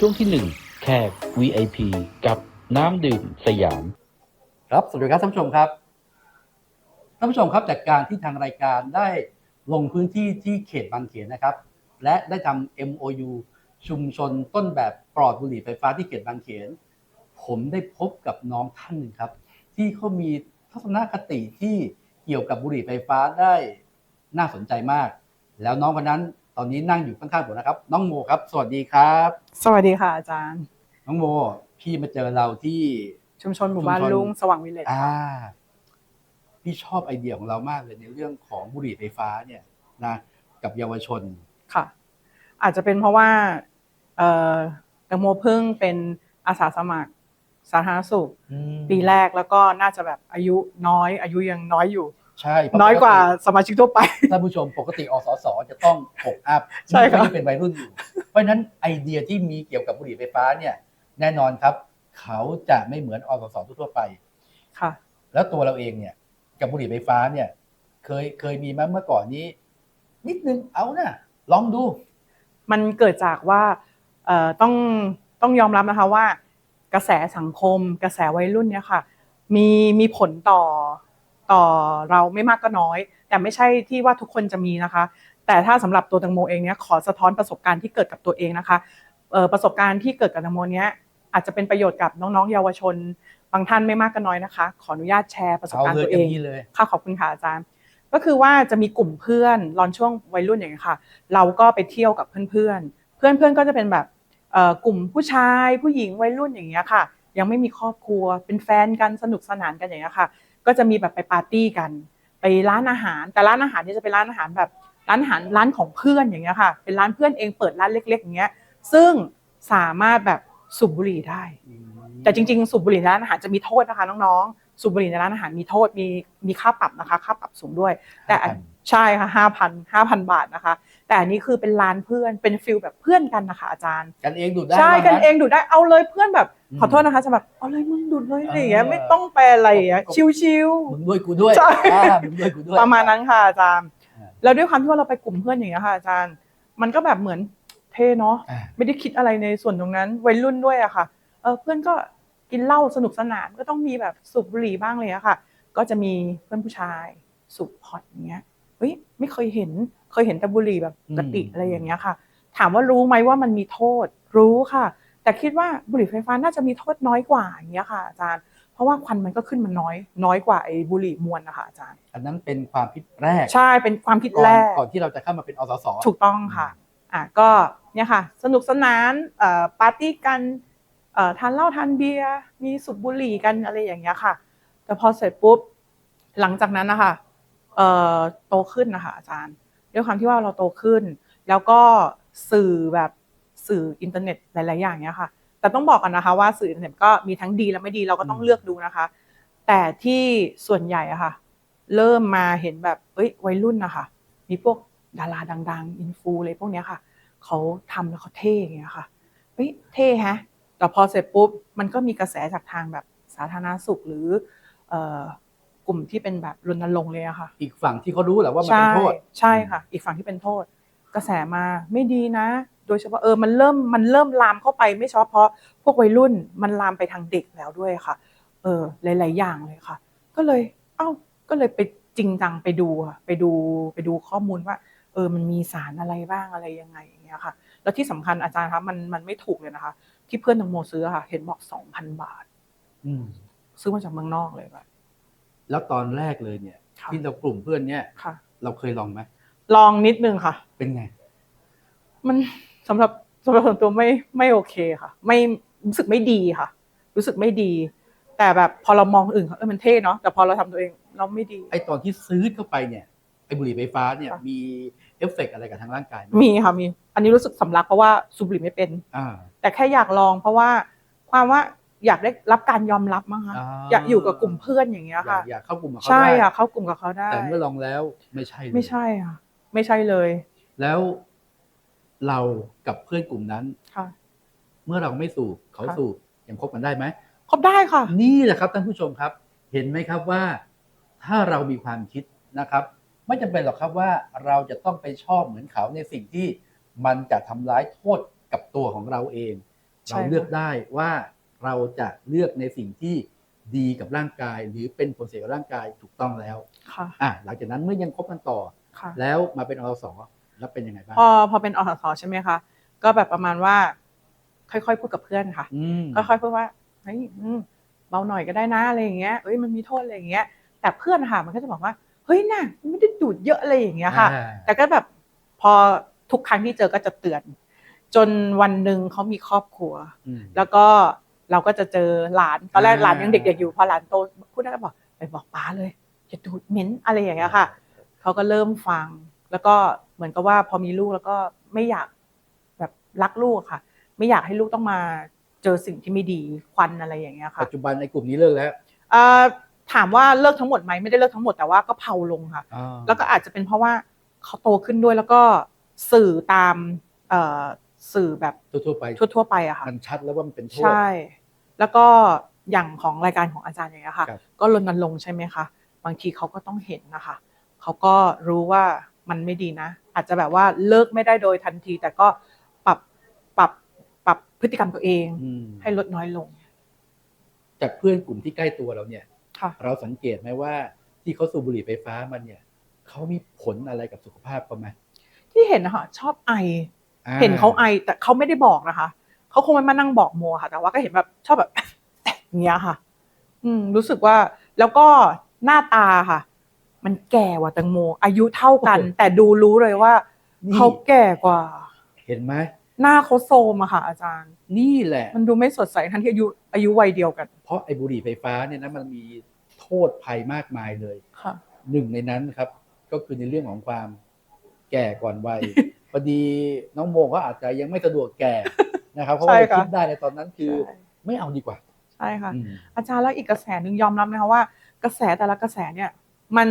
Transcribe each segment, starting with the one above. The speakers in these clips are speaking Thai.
ช่วงที่ 1 แขก VIP กับน้ำดื่มสยาม ครับ สวัสดีครับท่านผู้ชมครับท่านผู้ชมครับจากการที่ทางรายการได้ลงพื้นที่ที่เขตบางเขนนะครับ และได้ทำ MOU ชุมชนต้นแบบปลอดบุหรี่ไฟฟ้าที่เขตบางเขน ผมได้พบกับน้องท่านหนึ่งครับ ที่เขามีทัศนคติที่เกี่ยวกับบุหรี่ไฟฟ้าได้น่าสนใจมาก แล้วน้องคนนั้น ตอนนี้นั่งอยู่ข้างๆผมนะครับ น้องโมครับ สวัสดีครับ สวัสดีค่ะอาจารย์ น้องโม พี่มาเจอเราที่ชุมชนหมู่บ้านชุมชนลุงสว่างวิลเลจอ่าพี่ชอบไอเดียของเรามากเลยในเรื่องของบุหรี่ไฟฟ้าเนี่ยนะกับเยาวชนค่ะ อาจจะเป็นเพราะว่าเอ่อแตงโมเพิ่งเป็นอาสาสมัครสาธารณสุขปีแรกแล้วก็น่าจะแบบอายุน้อย อายุยังน้อยอยู่ ใช่เพระน้อยกว่าสมาชิกทั่วไป ท่านผู้ชมปกติอสสจะต้องหกอัพใช่ครับไม่ได้เป็นวัยรุ่นอยู่ เพราะฉะนั้นไอเดียที่มีเกี่ยวกับบุหรี่ไฟฟ้าเนี่ย แน่นอนครับ เขาจะไม่เหมือนอสสทั่วๆไปค่ะ แล้วตัวเราเองเนี่ย กับบุหรี่ไฟฟ้าเนี่ย เคยเคยมีมาเมื่อก่อนนี้ นิดนึงเอานะลองดู มันเกิดจากว่าเอ่อต้องต้องยอมรับนะคะว่า กระแสสังคม กระแสวัยรุ่นเนี่ยค่ะ มีมีผลต่อ ต่อเราไม่มากก็น้อย แต่ไม่ใช่ที่ว่าทุกคนจะมีนะคะ แต่ถ้าสำหรับตัวตังโมเองเนี่ยขอสะท้อนประสบการณ์ที่เกิดกับตัวเองนะคะประสบการณ์ที่เกิดกับตังโมเนี้ยอาจจะเป็นประโยชน์กับน้องๆ เยาวชน บางท่านไม่มากก็น้อยนะคะ ขออนุญาตแชร์ประสบการณ์ตัวเต็เองที่เลยค่ะขอบคุณค่ะอาจารย์ ก็คือว่าจะมีกลุ่มเพื่อนตอนช่วงวัยรุ่นอย่างเงี้ยค่ะ เราก็ไปเที่ยวกับเพื่อนๆ เพื่อนๆก็จะเป็นแบบกลุ่มผู้ชายผู้หญิงวัยรุ่นอย่างเงี้ยค่ะ ยังไม่มีครอบครัวเป็นแฟนกันสนุกสนานกันอย่างเงี้ยค่ะ ก็จะมีแบบไปปาร์ตี้กัน ไปร้านอาหาร แต่ร้านอาหารเนี่ยจะเป็นร้านอาหารแบบร้านอาหารร้านของเพื่อนอย่างเงี้ยค่ะ เป็นร้านเพื่อนเองเปิดร้านเล็ก ๆ อย่างเงี้ย ซึ่งสามารถแบบสูบบุหรี่ได้ แต่จริง ๆ สูบบุหรี่ในร้านอาหารจะมีโทษนะคะน้องๆ สูบบุหรี่ในร้านอาหารมีโทษมีมีค่าปรับนะคะ ค่าปรับสูงด้วย แต่อัน5,000ใช่ค่ะห้าพันห้าพันบาทนะคะ แต่อันนี้คือเป็นร้านเพื่อนเป็นฟิลแบบเพื่อนกันนะคะอาจารย์ กันเองดูดได้ใช่ว่ากันงั้เองดูดได้เอาเลยเพื่อนแบบอืมขอโทษนะคะจะแบบเอาเลยมึงดูดเลยอะไรอย่างเงี้ยเออไม่ต้องแปลอะไรอย่างเงี้ยก็ชิวมึงด้วยกูด้วยใช่อ่ามึงด้วยกูด้วยๆประมาณนั้นค่ะอาจารย์อ่าแล้วด้วยความที่ว่าเราไปกลุ่มเพื่อนอย่างเงี้ยค่ะอาจารย์ มันก็แบบเหมือนเท่เนาะ อ่า ไม่ได้คิดอะไรในส่วนตรงนั้นวัยรุ่นด้วยอะค่ะ เออเพื่อนก็กินเหล้าสนุกสนานก็ต้องมีแบบสูบบุหรี่บ้างเลยอะค่ะ ก็จะมีเพื่อนผู้ชายสูบพอร์ตอย่างเงี้ย เฮ้ยไม่เคยเห็นเคยเห็นแต่บุหรี่แบบปกติอืมอะไรอย่างเงี้ยค่ะ ถามว่ารู้ไหมว่ามันมีโทษ รู้ค่ะ แต่คิดว่าบุหรี่ไฟฟ้าน่าจะมีโทษน้อยกว่าอย่างเงี้ยค่ะอาจารย์ เพราะว่าควันมันก็ขึ้นมันน้อย น้อยกว่าไอ้บุหรี่มวนนะคะอาจารย์ อันนั้นเป็นความคิดแรก ใช่เป็นความคิดก่อนแรกก่อนที่เราจะเข้ามาเป็นอสสถูกต้องค่ะอะก็เนี่ยค่ะ สนุกสนานเอ่อปาร์ตี้กันเอ่อทานเหล้าทานเบียร์มีสูบบุหรี่กันอะไรอย่างเงี้ยค่ะ แต่พอเสร็จปุ๊บหลังจากนั้นนะคะเอ่อ โตขึ้นนะคะอาจารย์ ด้วยความที่ว่าเราโตขึ้น แล้วก็สื่อแบบสื่ออินเทอร์เน็ตหลาย ๆ อย่างเนี้ยค่ะ แต่ต้องบอกกันนะคะว่าสื่ออินเทอร์เน็ตก็มีทั้งดีและไม่ดีเราก็ต้องเลือกดูนะคะ แต่ที่ส่วนใหญ่อะค่ะ เริ่มมาเห็นแบบเอ้ยวัยรุ่นนะคะมีพวกดาราดัง ๆ อินฟูอะไรพวกเนี้ยค่ะเขาทำแล้วเขาเท่อย่างเงี้ยค่ะเฮ้ยเท่ฮะแต่พอเสร็จปุ๊บมันก็มีกระแสจากทางแบบสาธารณสุขหรืออ กลุ่มที่เป็นแบบรณรงค์เลยอะค่ะ อีกฝั่งที่เขารู้แหละว่ามันใช่เป็นโทษ ใช่ค่ะ อีกฝั่งที่เป็นโทษ กระแสมาไม่ดีนะ โดยเฉพาะเออมันเริ่มมันเริ่มลามเข้าไปไม่เฉพาะพวกวัยรุ่นมันลามไปทางเด็กแล้วด้วยค่ะ เออหลาย ๆ อย่างเลยค่ะ ก็เลย เอ้าก็เลยไปจริงจังไปดูค่ะไปดูไปดูข้อมูลว่า เออมันมีสารอะไรบ้างอะไรยังไงอย่างเงี้ยค่ะ แล้วที่สำคัญอาจารย์คะมันมันไม่ถูกเลยนะคะ ที่เพื่อนตังโมซื้อค่ะ เห็นบอกสองพันบาท อืมซื้อมาจากเมืองนอกเลยค่ะ แล้วตอนแรกเลยเนี่ย ค่ะที่เรากลุ่มเพื่อนเนี่ย ค่ะ เราเคยลองไหมลองนิดนึงค่ะ เป็นไง มันสำหรับสำหรับส่วนตัวไม่ไม่โอเคค่ะ ไม่รู้สึกไม่ดีค่ะ รู้สึกไม่ดี แต่แบบพอเรามองคนอื่นเขาเออมันเท่เนาะแต่พอเราทำตัวเองเราไม่ดี ไอตอนที่ซื้อเข้าไปเนี่ยไอบุหรี่ไฟฟ้าเนี่ย ค่ะ มีเอฟเฟกต์อะไรกับทางร่างกายไหมมีค่ะมี อันนี้รู้สึกสำลักเพราะว่าสูบบุหรี่ไม่เป็น อ่า แต่แค่อยากลองเพราะว่าความว่า อยากได้รับการยอมรับมั้งคะอ่าอยากอยู่กับกลุ่มเพื่อนอย่างเงี้ยอยาค่ะกอยากเข้ากลุ่มกับเขาใช่ได้ค่ะเข้ากลุ่มกับเขาได้ แต่เมื่อลองแล้วไม่ใช่เลยไม่ใช่ค่ะไม่ใช่เลย แล้วเรากับเพื่อนกลุ่มนั้นค่ะเมื่อเราไม่สูบเขาค่ะสูบยังคบกันได้ไหมครบได้ค่ะ นี่แหละครับท่านผู้ชมครับ เห็นไหมครับว่า ถ้าเรามีความคิดนะครับ ไม่จำเป็นหรอกครับว่าเราจะต้องไปชอบเหมือนเขาในสิ่งที่มันจะทำร้ายโทษกับตัวของเราเองใช่เราเลือกได้ว่า เราจะเลือกในสิ่งที่ดีกับร่างกาย หรือเป็นผลเสียกับร่างกายถูกต้องแล้วค่ะอะหลังจากนั้นเมื่อยังคบกันต่อ ค่ะแล้วมาเป็นอสแล้วเป็นยังไงบ้างพอพอเป็นอสสใช่ไหมคะก็แบบประมาณว่า ค่อยๆพูดกับเพื่อนค่ะอืมค่อยๆพูดว่าเฮ้ยอืมเบาหน่อยก็ได้นะอะไรอย่างเงี้ยเอ้ยมันมีโทษอะไรอย่างเงี้ย แต่เพื่อนค่ะมันก็จะบอกว่าเฮ้ยน่ะมันไม่ได้ดูดเยอะอะไรอย่างเงี้ยค่ะ อ่า แต่ก็แบบพอทุกครั้งที่เจอก็จะเตือน จนวันหนึ่งเขามีครอบครัว อืม แล้วก็ เราก็จะเจอหลานตอนแรกอ่าหลานยังเด็กๆอยู่พอหลานโตพูดได้ก็บอกไปบอกป้าเลยจะดูดเหม็นอะไรอย่างเงี้ยค่ะเขาก็เริ่มฟัง แล้วก็เหมือนกับว่าพอมีลูกแล้วก็ไม่อยากแบบรักลูกอะค่ะ ไม่อยากให้ลูกต้องมาเจอสิ่งที่ไม่ดีควันอะไรอย่างเงี้ยค่ะปัจจุบันในกลุ่มนี้เลิกแล้วเอ่อถามว่าเลิกทั้งหมดไหมไม่ได้เลิกทั้งหมดแต่ว่าก็เผาลงค่ะอ่าแล้วก็อาจจะเป็นเพราะว่าเขาโตขึ้นด้วยแล้วก็สื่อตามเอ่อ สื่อแบบทั่วๆไปทั่วๆไปอะค่ะมันชัดแล้วว่ามันเป็นโทษใช่ แล้วก็อย่างของรายการของอาจารย์อย่างเงี้ยค่ะครับก็รณรงค์ใช่ไหมคะบางทีเขาก็ต้องเห็นนะคะเขาก็รู้ว่ามันไม่ดีนะ อาจจะแบบว่าเลิกไม่ได้โดยทันที แต่ก็ปรับปรับปรับพฤติกรรมตัวเองอืมให้ลดน้อยลง จากเพื่อนกลุ่มที่ใกล้ตัวเราเนี่ยค่ะเราสังเกตไหมว่าที่เขาสูบบุหรี่ไฟฟ้ามันเนี่ยเขามีผลอะไรกับสุขภาพเขาไหมที่เห็นนะคะชอบไออ่ เห็นเขาไอแต่เขาไม่ได้บอกนะคะเขาคงไม่มานั่งบอกโมค่ะ แต่ว่าก็เห็นแบบชอบแบบอย่างเงี้ยค่ะ อืม รู้สึกว่าแล้วก็หน้าตาค่ะ มันแก่กว่าแตงโม อายุเท่ากัน แต่ดูรู้เลยว่านี่เขาแก่กว่า เห็นไหมหน้าเขาโซมอะค่ะ อาจารย์ นี่แหละ มันดูไม่สดใสทั้งที่อายุอายุวัยเดียวกัน เพราะไอ้บุหรี่ไฟฟ้าเนี่ยนะมันมีโทษภัยมากมายเลยค่ะหนึ่งในนั้นครับ ก็คือในเรื่องของความ แก่ก่อนวัยพอดีน้องโมก็อาจจะยังไม่สะดวกแก่นะครับเพราะว่าใช่เราค่ะคิดได้ในตอนนั้นคือใช่ไม่เอาดีกว่าใช่ค่ะอืมอาจารย์แล้วอีกกระแสหนึ่งยอมรับนะคะว่า กระแสแต่ละกระแสเนี่ย มัน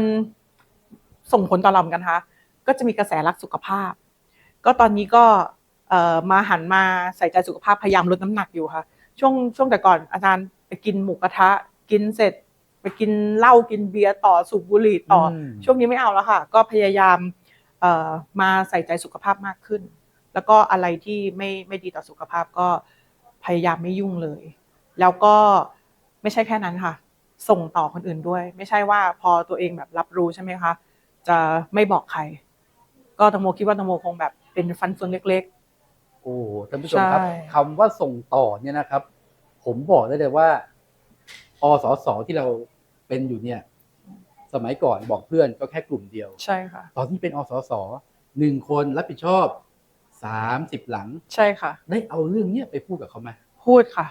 ส่งผลต่อเราเหมือนกันนะคะก็จะมีกระแสรักสุขภาพ ก็ตอนนี้ก็เอ่อมาหันมาใส่ใจสุขภาพพยายามลดน้ำหนักอยู่ค่ะ ช่วงช่วงแต่ก่อนอาจารย์ไปกินหมูกระทะ กินเสร็จ ไปกินเหล้ากินเบียร์ต่อสูบบุหรี่ต่ออมช่วงนี้ไม่เอาแล้วค่ะ ก็พยายามเอ่อ มาใส่ใจสุขภาพมากขึ้น แล้วก็อะไรที่ไม่ไม่ดีต่อสุขภาพก็พยายามไม่ยุ่งเลย แล้วก็ไม่ใช่แค่นั้นค่ะ ส่งต่อคนอื่นด้วย ไม่ใช่ว่าพอตัวเองแบบรับรู้ใช่ไหมคะจะไม่บอกใคร ก็ตังโมคิดว่าตังโมคงแบบเป็นฟันเฟืองเล็กโอ้โหท่านผู้ชมครับใช่คำว่าส่งต่อเนี่ยนะครับ ผมบอกได้เลยว่าอสสที่เราเป็นอยู่เนี่ย สมัยก่อนบอกเพื่อนก็แค่กลุ่มเดียวๆใช่ค่ะ ตอนที่เป็นอสสหนึ่งคนรับผิดชอบสามสิบหลัง ใช่ค่ะ ได้เอาเรื่องเนี้ยไปพูดกับเขาไหมพูดค่ะ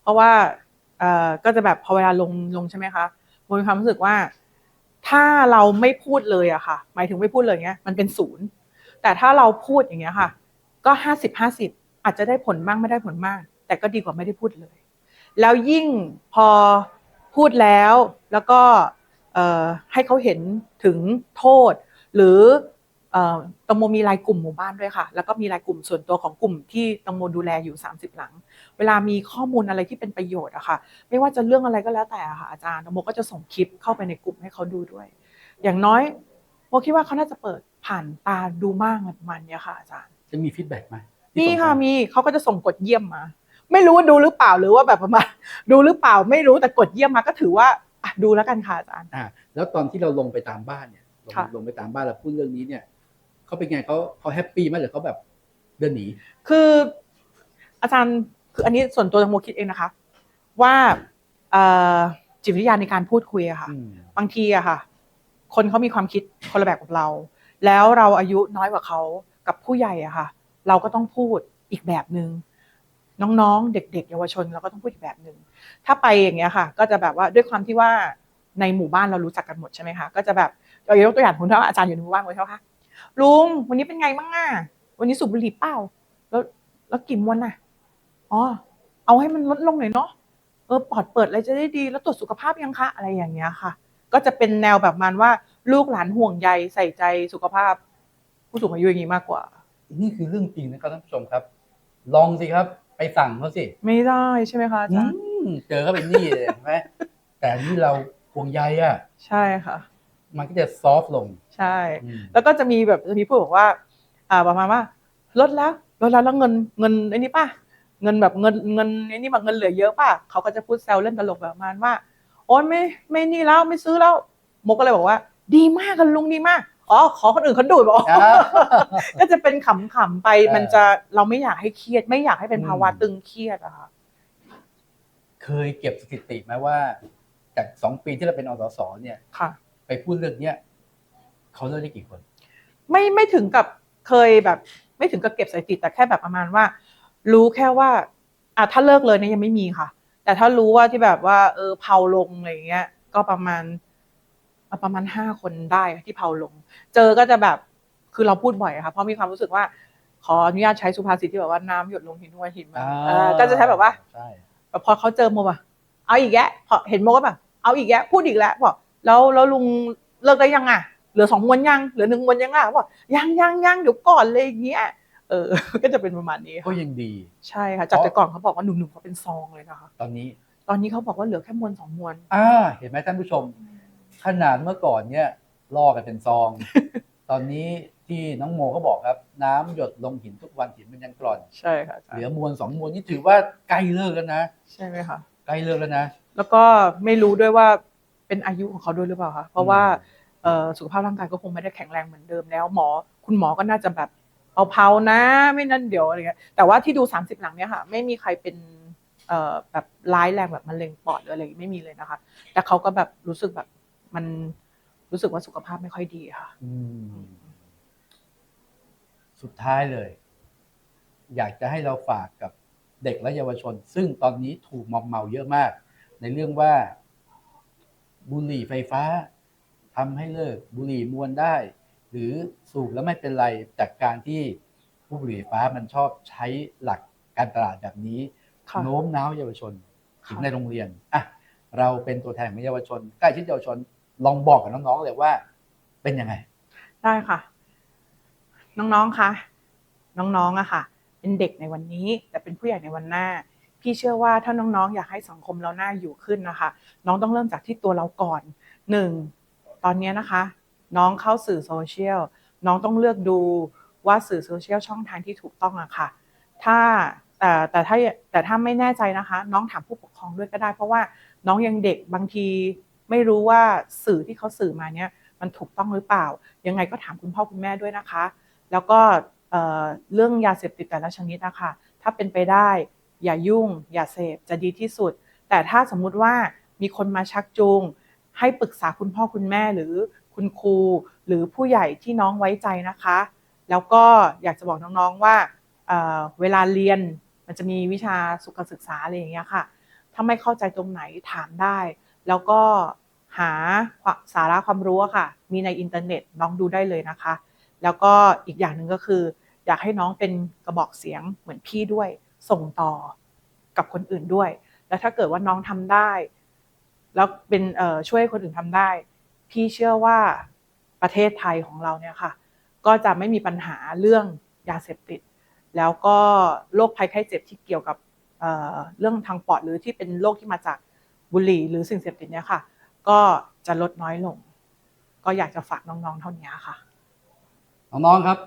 เพราะว่าเอ่อก็จะแบบพอเวลาลงลงใช่ไหมคะโมมีความรู้สึกว่า ถ้าเราไม่พูดเลยอะค่ะ หมายถึงไม่พูดเลยเงี้ย มันเป็นศูนย์ แต่ถ้าเราพูดอย่างเงี้ยค่ะ ก็ห้าสิบห้าสิบอาจจะได้ผลบ้างไม่ได้ผลบ้างแต่ก็ดีกว่าไม่ได้พูดเลย แล้วยิ่งพอพูดแล้วแล้วก็เอ่อ ให้เขาเห็นถึงโทษ หรือเอ่อตังโมมีรายกลุ่มหมู่บ้านด้วยค่ะ แล้วก็มีรายกลุ่มส่วนตัวของกลุ่มที่ตังโมดูแลอยู่ 30 หลัง เวลามีข้อมูลอะไรที่เป็นประโยชน์อะค่ะ ไม่ว่าจะเรื่องอะไรก็แล้วแต่อะค่ะอาจารย์ตังโมก็จะส่งคลิปเข้าไปในกลุ่มให้เขาดูด้วย อย่างน้อยโมคิดว่าเขาน่าจะเปิดผ่านตาดูมากมันเนี่ยค่ะอาจารย์ จะมีฟีดแบ็กไหมที่มีส่งค่ะมามีเขาก็จะส่งกดเยี่ยมมา ไม่รู้ว่าดูหรือเปล่าหรือว่าแบบประมาณดูหรือเปล่าไม่รู้แต่กดเยี่ยมมาก็ถือว่าอะ ดูแล้วกันค่ะอาจารย์ อ่าแล้วตอนที่เราลงไปตามบ้านเนี่ยลงค่ะ ลงไปตามบ้านแล้วพูดเรื่องนี้เนี่ยเขาเป็นไงเขาเขาแฮปปี้ไหมหรือเขาแบบเดินหนี คืออาจารย์คืออันนี้ส่วนตัวตังโมคิดเองนะคะ ว่าเอ่อจิตวิทยาในการพูดคุยอะค่ะอืมบางทีอะค่ะ คนเขามีความคิดคนละแบบกับเรา แล้วเราอายุน้อยกว่าเขากับผู้ใหญ่อะค่ะ เราก็ต้องพูดอีกแบบหนึ่ง น้องๆ เด็ก ๆ เยาวชนเราก็ต้องพูดอีกแบบหนึ่งถ้าไปอย่างเงี้ยค่ะ ก็จะแบบว่าด้วยความที่ว่าในหมู่บ้านเรารู้จักกันหมดใช่ไหมคะก็จะแบบเรายกตัวอย่างคุณถ้าอาจารย์อยู่ในหมู่บ้านคุณเท่าคะลุงวันนี้เป็นไงบ้างอะวันนี้สูบบุหรี่เปล่า แล้วแล้วกี่มวนน่ะอ๋อเอาให้มันลดลงหน่อยเนาะเออปอดเปิดอะไรจะได้ดี แล้วตรวจสุขภาพยังคะอะไรอย่างเงี้ยค่ะ ก็จะเป็นแนวแบบมันว่าลูกหลานห่วงใยใส่ใจสุขภาพ ผู้สูงอายุอย่างนี้มากกว่า นี่คือเรื่องจริงนะครับท่านผู้ชมครับ ลองสิครับ ไปสั่งเขาสิไม่ได้ใช่ไหมคะอาอืจารย์มเจอเขาเป็นหนี้เลยเห็นไหมแต่นี่เราห่วงใยอะ ใช่ค่ะ มันก็จะซอฟต์ลงใช่ อืมแล้วก็จะมีแบบจะมีพูดบอกว่า อ่าประมาณว่าลดแล้วลดแล้วแล้วเงินเงินไอ้นี่ป่ะเงินแบบเงินเงินนี่แบบเงินเหลือเยอะป่ะเขาก็จะพูดแซวเล่นตลกแบบประมาณว่า โอ๊ยไม่ไม่นี่แล้วไม่ซื้อแล้วโมก็เลยบอกว่า ดีมากกันลุงดีมาก อ๋อขอคนอื่นเขาดูดบอกอ่าก็จะเป็นขำๆไปเออมันจะเราไม่อยากให้เครียด ไม่อยากให้เป็นภาวะอืมตึงเครียดอะค่ะเคยเก็บสถิติไหมว่า จากสองปีที่เราเป็นอสสเนี่ยค่ะ ไปพูดเรื่องเนี้ยเขาเลิกได้กี่คน ไม่ไม่ถึงกับเคยแบบ ไม่ถึงกับเก็บสถิติแต่แค่แบบประมาณว่า รู้แค่ว่าอะถ้าเลิกเลยเนี่ยยังไม่มีค่ะ แต่ถ้ารู้ว่าที่แบบว่า เออเผาลงอะไรอย่างเงี้ย ก็ประมาณอะ ประมาณห้าคนได้ที่เผาลง เจอก็จะแบบคือเราพูดบ่อยอะค่ะเพราะมีความรู้สึกว่า ขออนุญาตใช้สุภาษิตที่แบบว่าน้ำหยดลงหินหัวหินมาเออก็จะใช้แบบว่าใช่แบบพอเขาเจอโมแบบเอาอีกแยะพอเห็นโมก็แบบเอาอีกแยะพูดอีกแล้วบอกแล้วแล้วลุงเลิกได้ยังอะเหลือสองมวนยังเหลือหนึ่งมวนยังอะบอกยังยังยังเดี๋ยวก่อนเลยอย่างเงี้ยเออ ก็จะเป็นประมาณนี้ก็ค่ะยังดี ใช่ค่ะจากแต่ก่อนเขาบอกว่าหนุ่มๆเขาเป็นซองเลยนะคะ ตอนนี้ ตอนนี้เขาบอกว่าเหลือแค่มวนสองมวนอ่าเห็นไหมท่านผู้ชม ขนาดเมื่อก่อนเนี่ยล่อกันเป็นซอง ตอนนี้ที่น้องโมก็บอกครับ น้ำหยดลงหินทุกวันหินมันยังกร่อน ใช่ค่ะเหลือมวลสองมวลนี่ถือว่าใกล้เลิกแล้วนะ ใช่ไหมคะใกล้เลิกแล้วนะ แล้วก็ไม่รู้ด้วยว่าเป็นอายุของเขาด้วยหรือเปล่าคะเพราะว่าเอ่อสุขภาพร่างกายก็คงไม่ได้แข็งแรงเหมือนเดิมแล้วหมอ คุณหมอก็น่าจะแบบเผาๆนะ ไม่นั่นเดี๋ยวอะไรเงี้ยแต่ว่าที่ดู 30 หลังเนี่ยค่ะไม่มีใครเป็นเอ่อแบบร้ายแรงแบบมะเร็งปอดหรืออะไรไม่มีเลยนะคะ แต่เขาก็แบบรู้สึกแบบ มันรู้สึกว่าสุขภาพไม่ค่อยดีค่ะ อืม สุดท้ายเลย อยากจะให้เราฝากกับเด็กและเยาวชน ซึ่งตอนนี้ถูกมอมเมาเยอะมาก ในเรื่องว่าบุหรี่ไฟฟ้าทำให้เลิกบุหรี่มวนได้ หรือสูบแล้วไม่เป็นไรจากการที่ผู้บุหรี่ไฟฟ้ามันชอบใช้หลักการตลาดแบบนี้ค่ะโน้มน้าวเยาวชนค่ะถึงในโรงเรียนอะเราเป็นตัวแทนของเยาวชนใกล้ชิดเยาวชน ลองบอกกับน้องๆเลยว่า เป็นยังไง ได้ค่ะ น้องๆคะน้องๆอะค่ะ เป็นเด็กในวันนี้ แต่เป็นผู้ใหญ่ในวันหน้า พี่เชื่อว่าถ้าน้องๆ อยากให้สังคมเราหน้าอยู่ขึ้นนะคะ น้องต้องเริ่มจากที่ตัวเราก่อนหนึ่งตอนนี้นะคะ น้องเข้าสื่อโซเชียลน้องต้องเลือกดูว่าสื่อโซเชียลช่องทางที่ถูกต้องอะค่ะ ถ้าแต่แต่ถ้าแต่ถ้าไม่แน่ใจนะคะ น้องถามผู้ปกครองด้วยก็ได้ เพราะว่าน้องยังเด็กบางที ไม่รู้ว่าสื่อที่เขาสื่อมาเนี่ยมันถูกต้องหรือเปล่า ยังไงก็ถามคุณพ่อคุณแม่ด้วยนะคะ แล้วก็เอ่อเรื่องยาเสพติดแต่ละชนิดนะคะถ้าเป็นไปได้อย่ายุ่ง อย่าเสพจะดีที่สุด แต่ถ้าสมมุติว่ามีคนมาชักจูง ให้ปรึกษาคุณพ่อคุณแม่หรือคุณครูหรือผู้ใหญ่ที่น้องไว้ใจนะคะ แล้วก็อยากจะบอกน้องๆว่าเเวลาเรียนมันจะมีวิชาสุขศึกษาอะไรอย่างเงี้ยค่ะ ถ้าไม่เข้าใจตรงไหนถามได้ แล้วก็หาสาระความรู้ค่ะ มีในอินเทอร์เน็ตน้องดูได้เลยนะคะ แล้วก็อีกอย่างหนึ่งก็คือ อยากให้น้องเป็นกระบอกเสียงเหมือนพี่ด้วย ส่งต่อกับคนอื่นด้วย แล้วถ้าเกิดว่าน้องทำได้ แล้วเป็นช่วยคนอื่นทำได้ พี่เชื่อว่าประเทศไทยของเราเนี่ยค่ะ ก็จะไม่มีปัญหาเรื่องยาเสพติด แล้วก็โรคภัยไข้เจ็บที่เกี่ยวกับเเรื่องทางปอดหรือที่เป็นโรคที่มาจาก บุหรี่หรือสิ่งเสพติดเนี่ยค่ะ ก็จะลดน้อยลง ก็อยากจะฝากน้องๆเท่านี้ค่ะ น้องๆครับ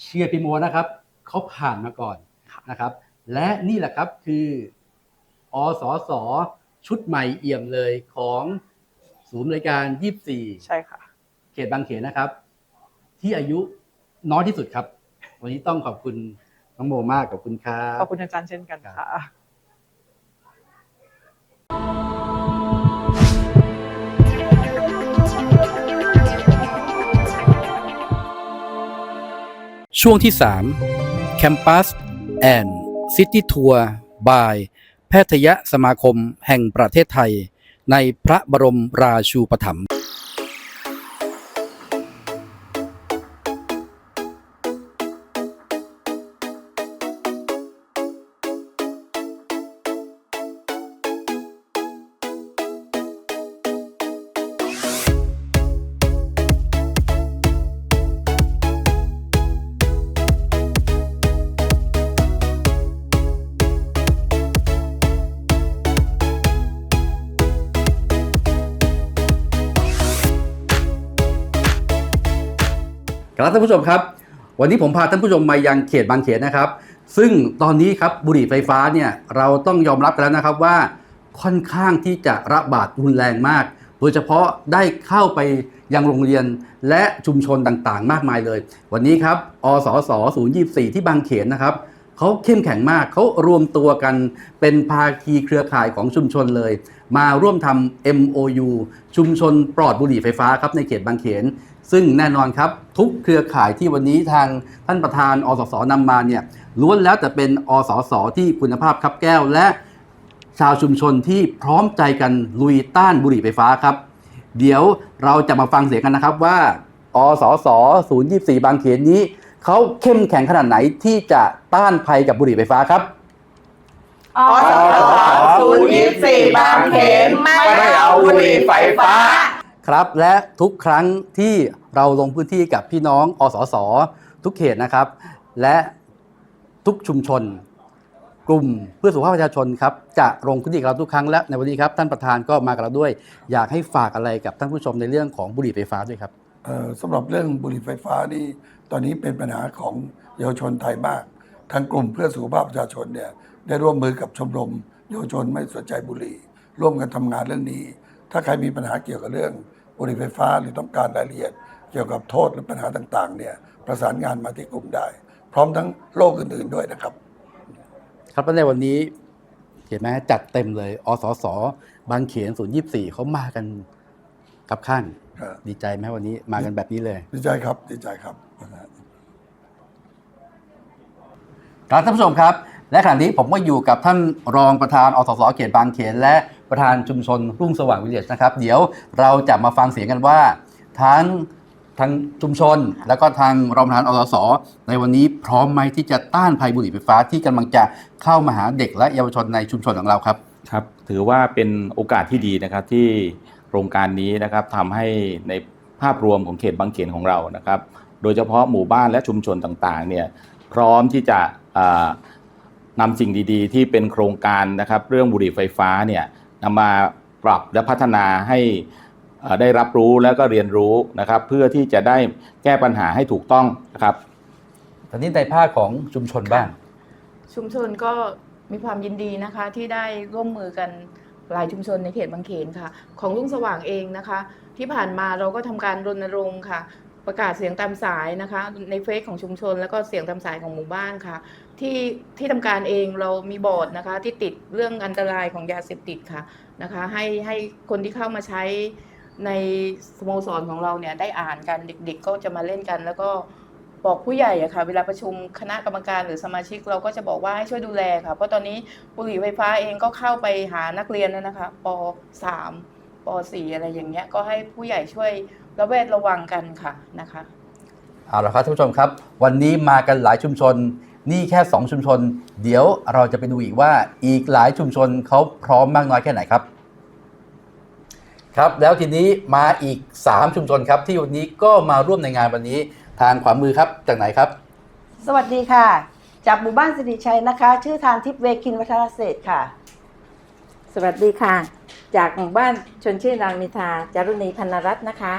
เชียร์พิโมนะครับเขาผ่านมาก่อนค่ะนะครับ และนี่แหละครับคืออสสชุดใหม่เอี่ยมเลยของศูนย์บริการ24ใช่ค่ะ เขตบางเขนนะครับ ที่อายุน้อยที่สุดครับ วันนี้ต้องขอบคุณน้องโมมากขอบคุณครับ ขอบคุณอาจารย์เช่นกันค่ะ ช่วงที่ 3 Campus and City Tour by แพทยสมาคมแห่งประเทศไทย ในพระบรมราชูปถัมภ์ ครับท่านผู้ชมครับ วันนี้ผมพาท่านผู้ชมมายังเขตบางเขนนะครับ ซึ่งตอนนี้ครับบุหรี่ไฟฟ้าเนี่ยเราต้องยอมรับกันแล้วนะครับว่าค่อนข้างที่จะระบาดรุนแรงมาก โดยเฉพาะได้เข้าไปยังโรงเรียนและชุมชนต่างๆ มากมายเลย วันนี้ครับอสส024 ที่บางเขนนะครับเขาเข้มแข็งมากเขารวมตัวกันเป็นภาคีเครือข่ายของชุมชนเลย มาร่วมทำ MOU ชุมชนปลอดบุหรี่ไฟฟ้าครับในเขตบางเขน ซึ่งแน่นอนครับทุกเครือข่ายที่วันนี้ทางท่านประธานอสสนำมาเนี่ยล้วนแล้วแต่เป็นอสสที่คุณภาพครับแก้ว และชาวชุมชนที่พร้อมใจกันลุยต้านบุหรี่ไฟฟ้าครับ เดี๋ยวเราจะมาฟังเสียงกันนะครับว่าอสส024 บางเขนนี้เขาเข้มแข็งขนาดไหนที่จะต้านภัยกับบุหรี่ไฟฟ้าครับอสศูนย์ยี่สี่บางเขนไม่เอาบุหรี่ไฟฟ้า ครับและทุกครั้งที่เราลงพื้นที่กับพี่น้องอสส ทุกเขตนะครับ และทุกชุมชน กลุ่มเพื่อสุขภาพประชาชนครับจะลงพื้นที่กับเราทุกครั้งและในวันนี้ครับท่านประธานก็มากับเราด้วย อยากให้ฝากอะไรกับท่านผู้ชมในเรื่องของบุหรี่ไฟฟ้าด้วยครับเอ่อสำหรับเรื่องบุหรี่ไฟฟ้านี่ตอนนี้เป็นปัญหาของเยาวชนไทยมากทางกลุ่มเพื่อสุขภาพประชาชนเนี่ยได้ร่วมมือกับชมรม เยาวชนไม่สนใจบุหรี่ ร่วมกันทำงานเรื่องนี้ ถ้าใครมีปัญหาเกี่ยวกับเรื่อง บุหรี่ไฟฟ้าหรือต้องการรายละเอียด เกี่ยวกับโทษหรือปัญหาต่างๆเนี่ยประสานงานมาที่กลุ่มได้ พร้อมทั้งโรคอื่นๆด้วยนะครับ ครับและในวันนี้เห็นไหมจัดเต็มเลยอสสบางเขน024เขามากันกับข้างครับ ดีใจไหมวันนี้มากันแบบนี้เลยดีใจครับดีใจครับ ครับท่านผู้ชมครับ และขณะนี้ผมก็อยู่กับท่านรองประธานอสสเขตบางเขนและ ประธานชุมชนรุ่งสว่างวิลเลจนะครับ เดี๋ยวเราจะมาฟังเสียงกันว่าทั้งทางชุมชน แล้วก็ทางรองประธานอสสในวันนี้พร้อมไหมที่จะต้านภัยบุหรี่ไฟฟ้าที่กำลังจะเข้ามาหาเด็กและเยาวชนในชุมชนของเราครับครับถือว่าเป็นโอกาสที่ดีนะครับที่โครงการนี้นะครับทำให้ในภาพรวมของเขตบางเขนของเรานะครับ โดยเฉพาะหมู่บ้านและชุมชนต่างๆเนี่ยพร้อมที่จะนำสิ่งดีๆ ที่เป็นโครงการนะครับเรื่องบุหรี่ไฟฟ้าเนี่ย นำมาปรับและพัฒนาให้อ่าได้รับรู้แล้วก็เรียนรู้นะครับ เพื่อที่จะได้แก้ปัญหาให้ถูกต้องนะครับตอนนี้ในภาคของชุมชนบ้าง ชุมชนก็มีความยินดีนะคะที่ได้ร่วมมือกันหลายชุมชนในเขตบางเขนค่ะ ของรุ่งสว่างเองนะคะ ที่ผ่านมาเราก็ทำการรณรงค์ค่ะ ประกาศเสียงตามสายนะคะ ในเฟซของชุมชน แล้วก็เสียงตามสายของหมู่บ้านค่ะ ที่ที่ทำการเองเรามีบอร์ดนะคะ ที่ติดเรื่องอันตรายของยาเสพติดค่ะนะคะ ให้ให้คนที่เข้ามาใช้ในสโมสรของเราเนี่ยได้อ่านกันเด็ก ๆ ก็จะมาเล่นกัน แล้วก็บอกผู้ใหญ่อะค่ะ เวลาประชุมคณะกรรมการหรือสมาชิกเราก็จะบอกว่าให้ช่วยดูแลค่ะ เพราะตอนนี้บุหรี่ไฟฟ้าเองก็เข้าไปหานักเรียนแล้วนะคะป .3 ป .4 อะไรอย่างเงี้ยก็ให้ผู้ใหญ่ช่วย ระแวดระวังกันค่ะนะคะเอาละครับท่านผู้ชมครับ วันนี้มากันหลายชุมชน นี่แค่ 2 ชุมชน เดี๋ยวเราจะไปดูอีกว่าอีกหลายชุมชนเขาพร้อมมากน้อยแค่ไหนครับ ครับแล้วทีนี้มาอีก 3 ชุมชนครับ ที่วันนี้ก็มาร่วมในงานวันนี้ทางขวามือครับจากไหนครับ สวัสดีค่ะ จากหมู่บ้านสิริชัยนะคะ ชื่อทานทิพย์เวคินวัฒนเศรษฐ์ค่ะ สวัสดีค่ะ จากหมู่บ้านชนชื่นรามอินทราจารุณีพันนรัตน์นะคะ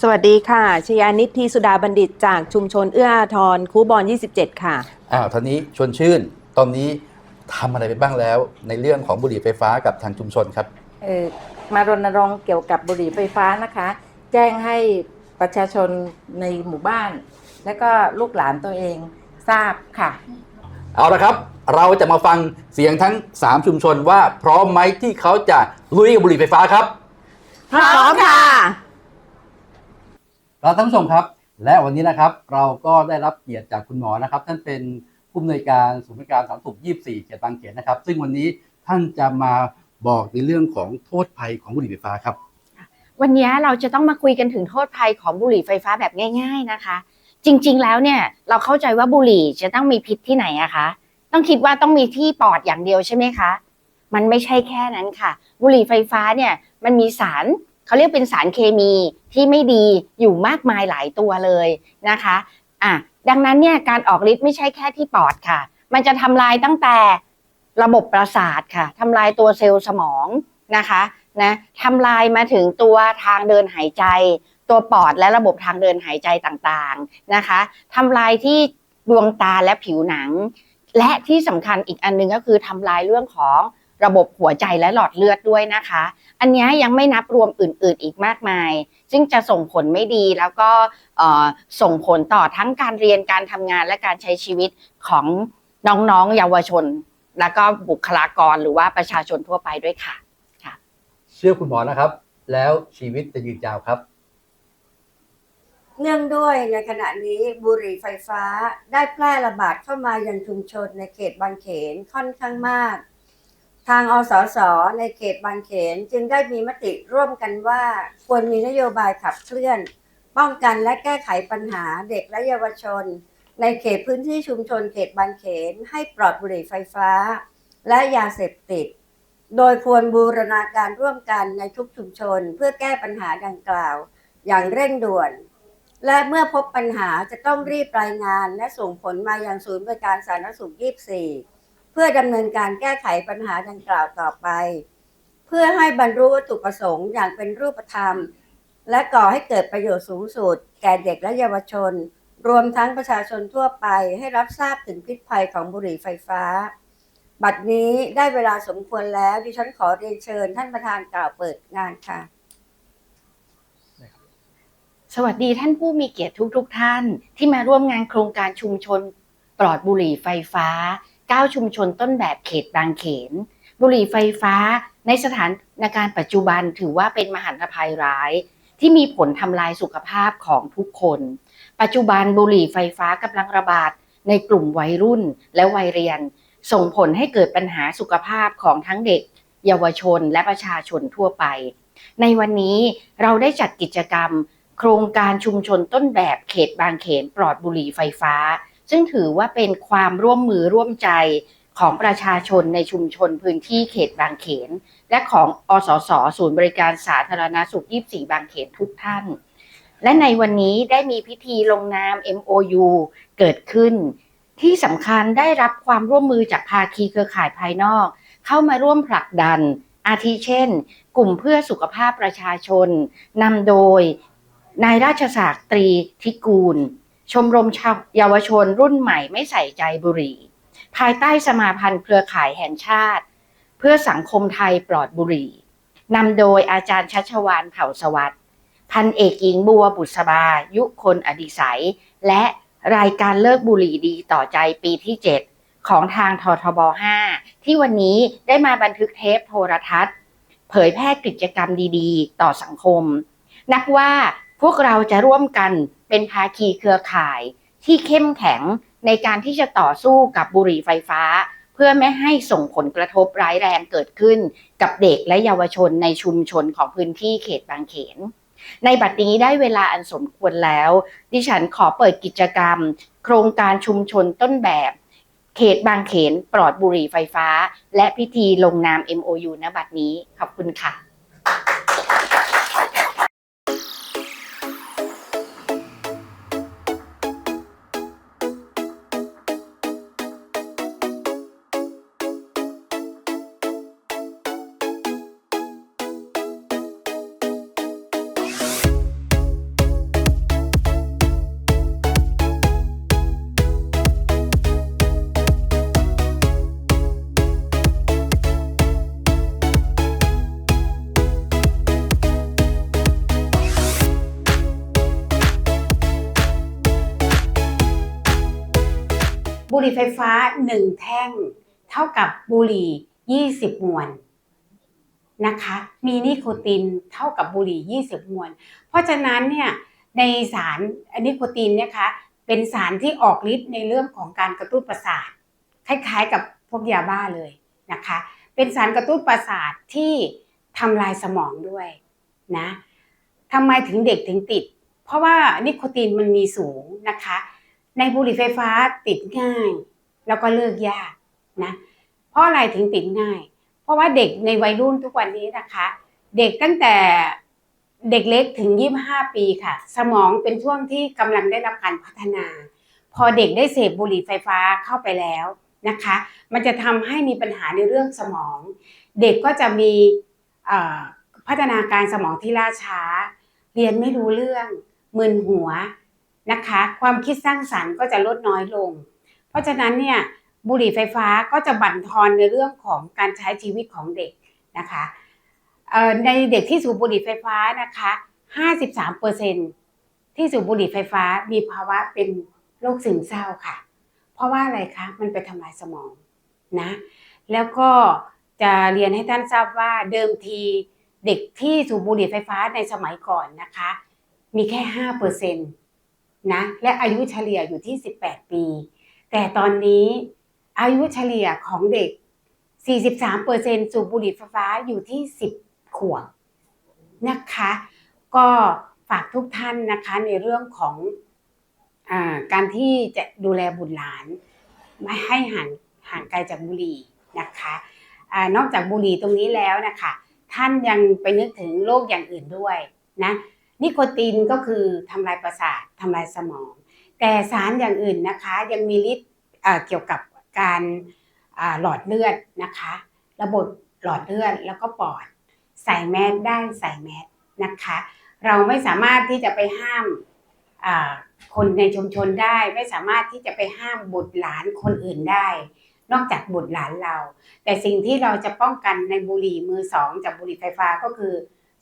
สวัสดีค่ะชยานิตทีสุดาบัณฑิตจากชุมชนเอื้ออาทรคูบอล27 ค่ะอ้าวทีนี้ชวนชื่น ตอนนี้ทำอะไรไปบ้างแล้ว ในเรื่องของบุหรี่ไฟฟ้ากับทางชุมชนครับเอ่อมารณรงค์เกี่ยวกับบุหรี่ไฟฟ้านะคะ แจ้งให้ประชาชนในหมู่บ้าน และก็ลูกหลานตัวเองทราบค่ะ เอาละครับ เราจะมาฟังเสียงทั้ง 3 ชุมชนว่าพร้อมไหมที่เขาจะลุยกับบุหรี่ไฟฟ้าครับ พร้อมค่ะ ครับท่านผู้ชมครับ และวันนี้นะครับเราก็ได้รับเกียรติจากคุณหมอนะครับ ท่านเป็นผู้อำนวยการศูนย์บริการสาธารณสุข 24 เขตบางเขนนะครับ ซึ่งวันนี้ท่านจะมาบอกในเรื่องของโทษภัยของบุหรี่ไฟฟ้าครับ วันนี้เราจะต้องมาคุยกันถึงโทษภัยของบุหรี่ไฟฟ้าแบบง่าย ๆนะคะ จริง ๆ แล้วเนี่ยเราเข้าใจว่าบุหรี่จะต้องมีพิษที่ไหนอะคะ ต้องคิดว่าต้องมีที่ปอดอย่างเดียวใช่ไหมคะ มันไม่ใช่แค่นั้นค่ะ บุหรี่ไฟฟ้าเนี่ยมันมีสาร เขาเรียกเป็นสารเคมีที่ไม่ดีอยู่มากมายหลายตัวเลยนะคะอะดังนั้นเนี่ยการออกฤทธิ์ไม่ใช่แค่ที่ปอดค่ะ มันจะทำลายตั้งแต่ระบบประสาทค่ะทำลายตัวเซลล์สมองนะคะนะทำลายมาถึงตัวทางเดินหายใจ ตัวปอดและระบบทางเดินหายใจต่างๆนะคะทำลายที่ดวงตาและผิวหนัง และที่สำคัญอีกอันหนึงก็คือทำลายเรื่องของระบบหัวใจและหลอดเลือดด้วยนะคะ อันเนี้ยยังไม่นับรวมอื่น ๆ อีกมากมาย ซึ่งจะส่งผลไม่ดีแล้วก็เอ่อส่งผลต่อทั้งการเรียนการทำงานและการใช้ชีวิตของน้องๆ เยาวชน แล้วก็บุคลากรหรือว่าประชาชนทั่วไปด้วยค่ะ เชื่อคุณหมอนะครับ แล้วชีวิตจะยืนยาวครับเนื่องด้วยในขณะนี้บุหรี่ไฟฟ้าได้แพร่ระบาดเข้ามายังชุมชนในเขตบางเขนค่อนข้างมาก ทางอสส ในเขตบางเขนจึงได้มีมติร่วมกันว่า ควรมีนโยบายขับเคลื่อน ป้องกันและแก้ไขปัญหาเด็กและเยาวชน ในเขตพื้นที่ชุมชนเขตบางเขนให้ปลอดบุหรี่ไฟฟ้า และยาเสพติด โดยควรบูรณาการร่วมกันในทุกชุมชนเพื่อแก้ปัญหาดังกล่าว อย่างเร่งด่วน และเมื่อพบปัญหาจะต้องรีบรายงานและส่งผลมายังศูนย์บริการสาธารณสุข 24 พื่อดำเนินการแก้ไขปัญหาดังกล่าวต่อไป เพื่อให้บรรลุวัตถุประสงค์อย่างเป็นรูปธรรม และก่อให้เกิดประโยชน์สูงสุด แก่เด็กและเยาวชน รวมทั้งประชาชนทั่วไปให้รับทราบถึงพิษภัยของบุหรี่ไฟฟ้า บัดนี้ได้เวลาสมควรแล้วดิฉันขอเรียนเชิญท่านประธานกล่าวเปิดงานค่ะ สวัสดีท่านผู้มีเกียรติทุกๆทท่านที่มาร่วมงานโครงการชุมชนปลอดบุหรี่ไฟฟ้า 9 ชุมชนต้นแบบเขตบางเขน บุหรี่ไฟฟ้าในสถานการณ์ปัจจุบันถือว่าเป็นมหันตภัยร้าย ที่มีผลทำลายสุขภาพของทุกคน ปัจจุบันบุหรี่ไฟฟ้ากำลังระบาดในกลุ่มวัยรุ่นและวัยเรียน ส่งผลให้เกิดปัญหาสุขภาพของทั้งเด็ก เยาวชนและประชาชนทั่วไป ในวันนี้เราได้จัดกิจกรรม โครงการชุมชนต้นแบบเขตบางเขนปลอดบุหรี่ไฟฟ้า ซึ่งถือว่าเป็นความร่วมมือร่วมใจของประชาชนในชุมชนพื้นที่เขตบางเขน และของอสสศูนย์บริการสาธารณสุข 24 บางเขนทุกท่าน และในวันนี้ได้มีพิธีลงนาม MOU เกิดขึ้น ที่สำคัญได้รับความร่วมมือจากภาคีเครือข่ายภายนอก เข้ามาร่วมผลักดัน อาทิเช่น กลุ่มเพื่อสุขภาพประชาชนนำโดยนายราชศักดิ์ตรีทิกูล ชมรมชาวเยาวชนรุ่นใหม่ไม่ใส่ใจบุหรี่ ภายใต้สมาพันธ์เครือข่ายแห่งชาติ เพื่อสังคมไทยปลอดบุหรี่นำโดยอาจารย์ชัชวานเผ่าสวัสดิ์พันเอกหญิงบัวบุษบา ยุคนอดิสัย และรายการเลิกบุหรี่ดีต่อใจปีที่ 7 ของทางททบ 5 ที่วันนี้ได้มาบันทึกเทปโทรทัศน์ เผยแพร่กิจกรรมดีๆ ต่อสังคม นับว่าพวกเราจะร่วมกัน เป็นภาคีเครือข่ายที่เข้มแข็งในการที่จะต่อสู้กับบุหรี่ไฟฟ้า เพื่อไม่ให้ส่งผลกระทบร้ายแรงเกิดขึ้น กับเด็กและเยาวชนในชุมชนของพื้นที่เขตบางเขน ในบัดนี้ได้เวลาอันสมควรแล้ว ดิฉันขอเปิดกิจกรรม โครงการชุมชนต้นแบบ เขตบางเขนปลอดบุหรี่ไฟฟ้า และพิธีลงนาม MOU ณบัดนี้ขอบคุณค่ะ หรี่ไฟฟ้าหนึ่งแท่ง เท่ากับบุหรี่ 20 มวนนะคะ มีนิโคตินเท่ากับบุหรี่ 20 มวน เพราะฉะนั้นเนี่ยในสารนิโคตินเนะคะเป็นสารที่ออกฤทธิ์ในเรื่องของการกระตุ้นประสาท คล้ายๆกับพวกยาบ้าเลยนะคะ เป็นสารกระตุ้นประสาทที่ทำลายสมองด้วยนะทำไมถึงเด็กถึงติด เพราะว่านิโคตินมันมีสูงนะคะ ในบุหรี่ไฟฟ้าติดง่าย แล้วก็เลิกยากนะเพราะอะไรถึงติดง่าย เพราะว่าเด็กในวัยรุ่นทุกวันนี้นะคะ เด็กตั้งแต่เด็กเล็กถึง 25 ปีค่ะ สมองเป็นช่วงที่กำลังได้รับการพัฒนา พอเด็กได้เสพบุหรี่ไฟฟ้าเข้าไปแล้วนะคะ มันจะทำให้มีปัญหาในเรื่องสมอง เด็กก็จะมีพัฒนาการสมองที่ล่าช้า เรียนไม่รู้เรื่องมึนหัว นะคะ ความคิดสร้างสรรค์ก็จะลดน้อยลง เพราะฉะนั้นเนี่ยบุหรี่ไฟฟ้าก็จะบั่นทอนในเรื่องของการใช้ชีวิตของเด็กนะคะในเด็กที่สูบบุหรี่ไฟฟ้านะคะ 53%ที่สูบบุหรี่ไฟฟ้ามีภาวะเป็นโรคซึมเศร้าค่ะ เพราะว่าอะไรคะ มันไปทำลายสมองนะ แล้วก็จะเรียนให้ท่านทราบว่าเดิมทีเด็กที่สูบบุหรี่ไฟฟ้าในสมัยก่อนนะคะ มีแค่ 5% นะและอายุเฉลี่ยอยู่ที่ 18 ปี แต่ตอนนี้อายุเฉลี่ยของเด็ก 43%สูบบุหรี่ไฟฟ้าอยู่ที่ 10 ขวบนะคะ ก็ฝากทุกท่านนะคะในเรื่องของอการที่จะดูแลบุตรหลาน ไม่ให้ห่างห่างไกลจากบุหรี่นะคะอนอกจากบุหรี่ตรงนี้แล้วนะคะ ท่านยังไปนึกถึงโรคอย่างอื่นด้วยนะ นิโคตินก็คือทำลายประสาททำลายสมอง แต่สารอย่างอื่นนะคะยังมีฤทธิ์เกี่ยวกับการหลอดเลือดนะคะ ระบบหลอดเลือดแล้วก็ปอด ใส่แมสได้ใส่แมสนะคะ เราไม่สามารถที่จะไปห้ามคนในชุมชนได้ไม่สามารถที่จะไปห้ามบุตรหลานคนอื่นได้ นอกจากบุตรหลานเรา แต่สิ่งที่เราจะป้องกันในบุหรี่มือสองจากบุหรี่ไฟฟ้าก็คือ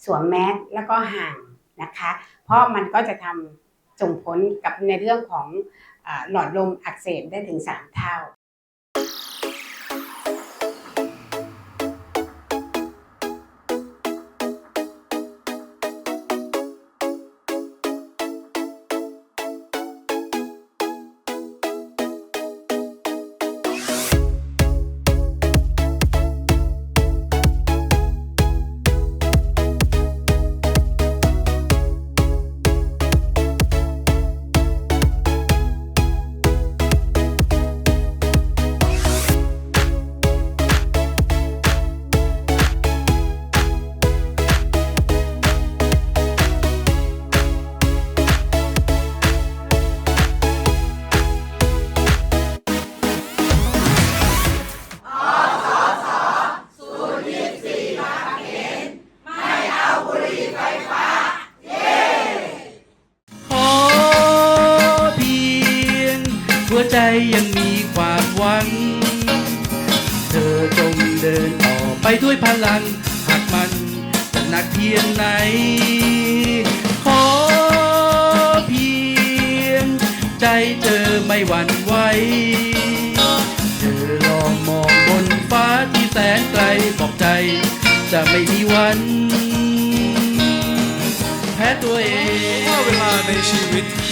สวมแมสแล้วก็ห่าง นะคะ เพราะมันก็จะทำส่งผลกับในเรื่องของอหลอดลมอักเสบได้ถึง 3 เท่า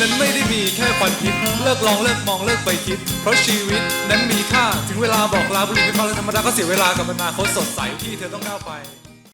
นั้นไม่ได้มีแค่ควันพิษเลิกลองเลิกมองเลิกไปคิด เพราะชีวิตนั้นมีค่า ถึงเวลาบอกลาบุหรี่ไฟฟ้าและธรรมดาก็เสียเวลากับอนาคตสดใสที่เธอต้องก้าวไป